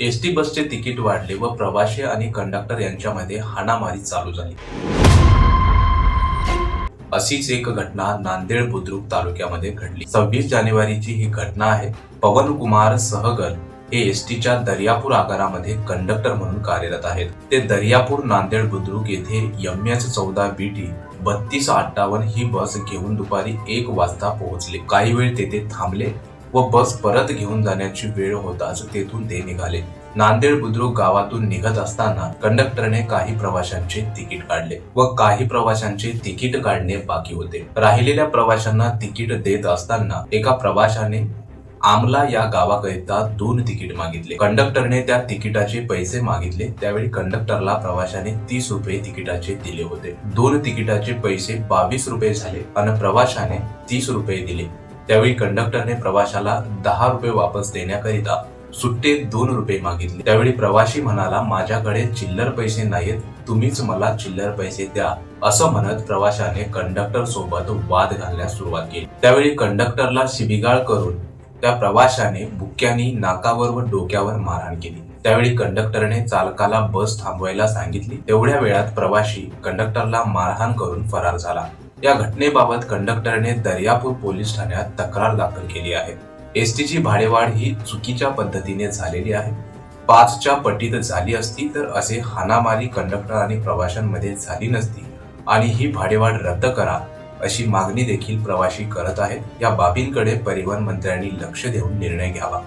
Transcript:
ST बसचे ticket वाढले व प्रवाशी आणि कंडक्टर यांच्यामध्ये हाणामारी चालू झाली. अशीच एक घटना नांदेड बुद्रुक तालुक्यामध्ये घडली. सव्वीस जानेवारीची ही घटना आहे. पवन कुमार सहगल हे एसटीच्या दर्यापूर आगारामध्ये कंडक्टर म्हणून कार्यरत आहेत. ते दर्यापूर नांदेड बुद्रुक येथे एम एस चौदा बी टी बत्तीस अठ्ठावन्न ही बस घेऊन दुपारी एक वाजता पोहोचले. काही वेळ तेथे थांबले व बस परत घेऊन जाण्याची वेळ होताच तेथून ते निघाले. नांदेड बुद्रुक गावातून निघत असताना कंडक्टरने काही प्रवाशांचे तिकीट काढले व काही प्रवाशांचे तिकीट काढणे बाकी होते. राहिलेल्या प्रवाशांना तिकीट देत असताना एका प्रवाशाने आमला या गावाकरिता दोन तिकीट मागितले. कंडक्टरने त्या तिकिटाचे पैसे मागितले. त्यावेळी कंडक्टरला प्रवाशाने तीस रुपये तिकिटाचे दिले होते. दोन तिकिटाचे पैसे बावीस रुपये झाले आणि प्रवाशाने तीस रुपये दिले. त्यावेळी कंडक्टरने प्रवाशाला दहा रुपये वापस देण्याकरिता सुट्टे दोन रुपये मागितले. त्यावेळी प्रवासी म्हणाला माझ्याकडे चिल्लर पैसे नाहीत तुम्हीच मला चिल्लर पैसे द्या असं म्हणत प्रवाशाने कंडक्टर सोबत वाद घालण्यास सुरुवात केली. त्यावेळी कंडक्टरला शिबिगाळ करून त्या प्रवाशाने बुक्क्यानी नाकावर व डोक्यावर मारहाण केली. त्यावेळी कंडक्टरने चालकाला बस थांबवायला सांगितली. तेवढ्या वेळात प्रवाशी कंडक्टरला मारहाण करून फरार झाला. या घटनेबाबत कंडक्टरने दर्यापूर पोलीस ठाण्यात तक्रार दाखल केली आहे. एसटीची भाडेवाढ ही चुकीच्या पद्धतीने झालेली आहे. पाचच्या पटीत झाली असती तर असे हानामारी कंडक्टर आणि प्रवाशांमध्ये झाली नसती आणि ही भाडेवाढ रद्द करा अशी मागणी देखील प्रवाशी करत आहेत. या बाबींकडे परिवहन मंत्र्यांनी लक्ष देऊन निर्णय घ्यावा.